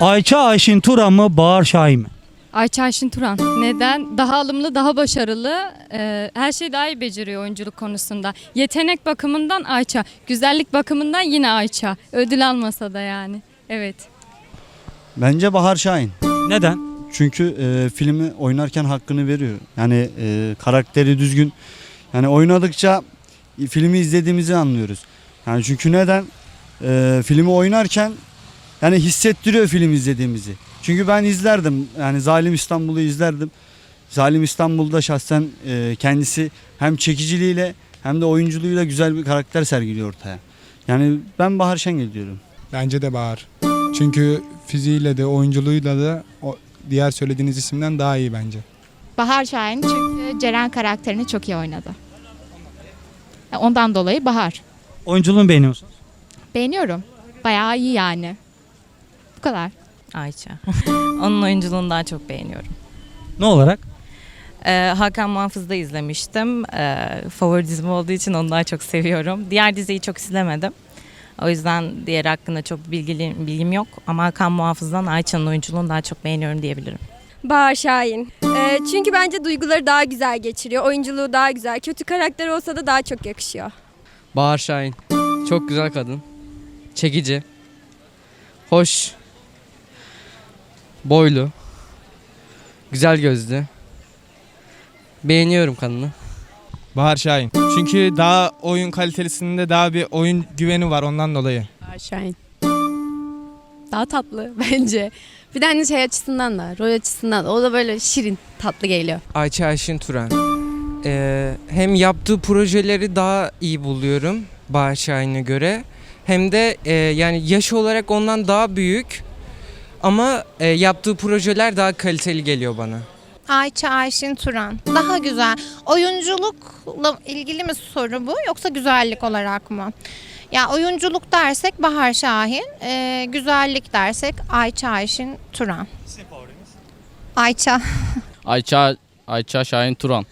Ayça Ayşin Turan mı Bahar Şahin mi? Ayça Ayşin Turan. Neden? Daha alımlı, daha başarılı. Ee, her şeyi daha iyi beceriyor oyunculuk konusunda. Yetenek bakımından Ayça. Güzellik bakımından yine Ayça. Ödül almasa da yani. Evet. Bence Bahar Şahin. Neden? Çünkü e, filmi oynarken hakkını veriyor. Yani e, karakteri düzgün. Yani oynadıkça filmi izlediğimizi anlıyoruz. Yani çünkü neden? E, filmi oynarken yani hissettiriyor film izlediğimizi. Çünkü ben izlerdim. Yani Zalim İstanbul'u izlerdim. Zalim İstanbul'da şahsen e, kendisi hem çekiciliğiyle hem de oyunculuğuyla güzel bir karakter sergiliyor ortaya. Yani ben Bahar Şengül diyorum. Bence de Bahar. Çünkü fiziğiyle de oyunculuğuyla da o diğer söylediğiniz isimden daha iyi bence. Bahar Şahin çünkü Ceren karakterini çok iyi oynadı. Ondan dolayı Bahar. Oyunculuğunu beğeniyor musunuz? Beğeniyorum. Bayağı iyi yani. Kadar. Ayça. Onun oyunculuğunu daha çok beğeniyorum. Ne olarak? Ee, Hakan Muhafız'da izlemiştim. Ee, favori dizim olduğu için onu daha çok seviyorum. Diğer diziyi çok izlemedim. O yüzden diğer hakkında çok bilgili, bilgim yok. Ama Hakan Muhafız'dan Ayça'nın oyunculuğunu daha çok beğeniyorum diyebilirim. Bahar Şahin. Ee, çünkü bence duyguları daha güzel geçiriyor. Oyunculuğu daha güzel. Kötü karakter olsa da daha çok yakışıyor. Bahar Şahin. Çok güzel kadın. Çekici. Hoş. Boylu. Güzel gözlü. Beğeniyorum kadını. Bahar Şahin. Çünkü daha oyun kalitesinde daha bir oyun güveni var ondan dolayı. Şahin. Daha tatlı bence. Bir de hani şey açısından da, rol açısından da. O da böyle şirin, tatlı geliyor. Ayça Ayşin Turan. Ee, hem yaptığı projeleri daha iyi buluyorum Bahar Şahin'e göre. Hem de e, yani yaş olarak ondan daha büyük. Ama e, yaptığı projeler daha kaliteli geliyor bana. Ayça Ayşin Turan. Daha güzel. Oyunculukla ilgili mi soru bu yoksa güzellik olarak mı? Ya oyunculuk dersek Bahar Şahin, e, güzellik dersek Ayça Ayşin Turan. Ayça. Ayça Ayça Şahin Turan.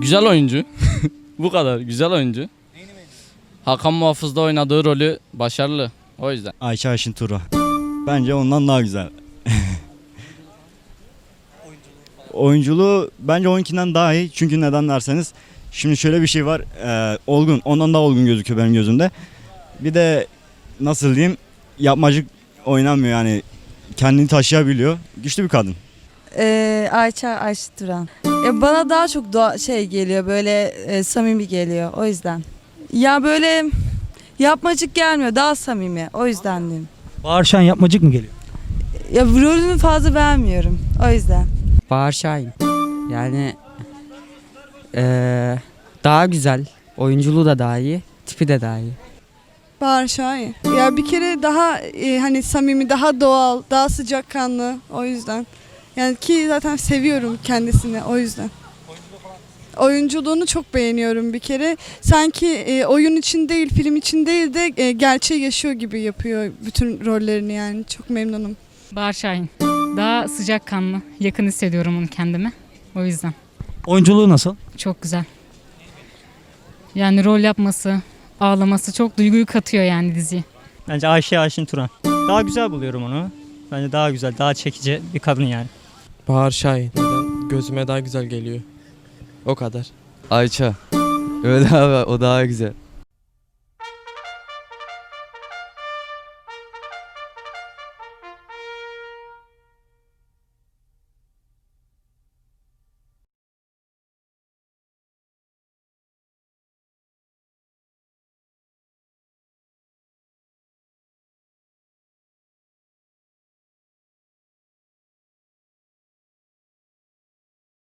Güzel oyuncu. Bu kadar güzel oyuncu. Hakan Muhafız'da oynadığı rolü başarılı. O yüzden. Ayça Ayşin Turan. Bence ondan daha güzel. Oyunculuğu bence onunkinden daha iyi. Çünkü neden derseniz şimdi şöyle bir şey var. e, olgun. Ondan daha olgun gözüküyor benim gözümde. Bir de nasıl diyeyim yapmacık oynamıyor yani. Kendini taşıyabiliyor. Güçlü bir kadın. Ee, Ayça Ayşe Turan. Ya bana daha çok doğa, şey geliyor böyle e, samimi geliyor o yüzden. Ya böyle yapmacık gelmiyor daha samimi o yüzden diyeyim. Bahar Şahin yapmacık mı geliyor? Ya rolünü fazla beğenmiyorum o yüzden. Bahar Şahin. Yani eee, daha güzel. Oyunculuğu da daha iyi. Tipi de daha iyi. Bahar Şahin. Ya bir kere daha e, hani samimi, daha doğal, daha sıcakkanlı o yüzden. Yani ki zaten seviyorum kendisini o yüzden. Oyunculuğunu çok beğeniyorum bir kere. Sanki e, oyun için değil, film için değil de e, gerçeği yaşıyor gibi yapıyor bütün rollerini yani. Çok memnunum. Bahar Şahin. Daha sıcakkanlı, yakın hissediyorum onu kendime. O yüzden. Oyunculuğu nasıl? Çok güzel. Yani rol yapması, ağlaması çok duyguyu katıyor yani diziye. Bence Ayşe Ayşin Turan. Daha güzel buluyorum onu. Bence daha güzel, daha çekici bir kadın yani. Bahar Şahin. Gözüme daha güzel geliyor. O kadar. Ayça. Öyle abi o daha güzel.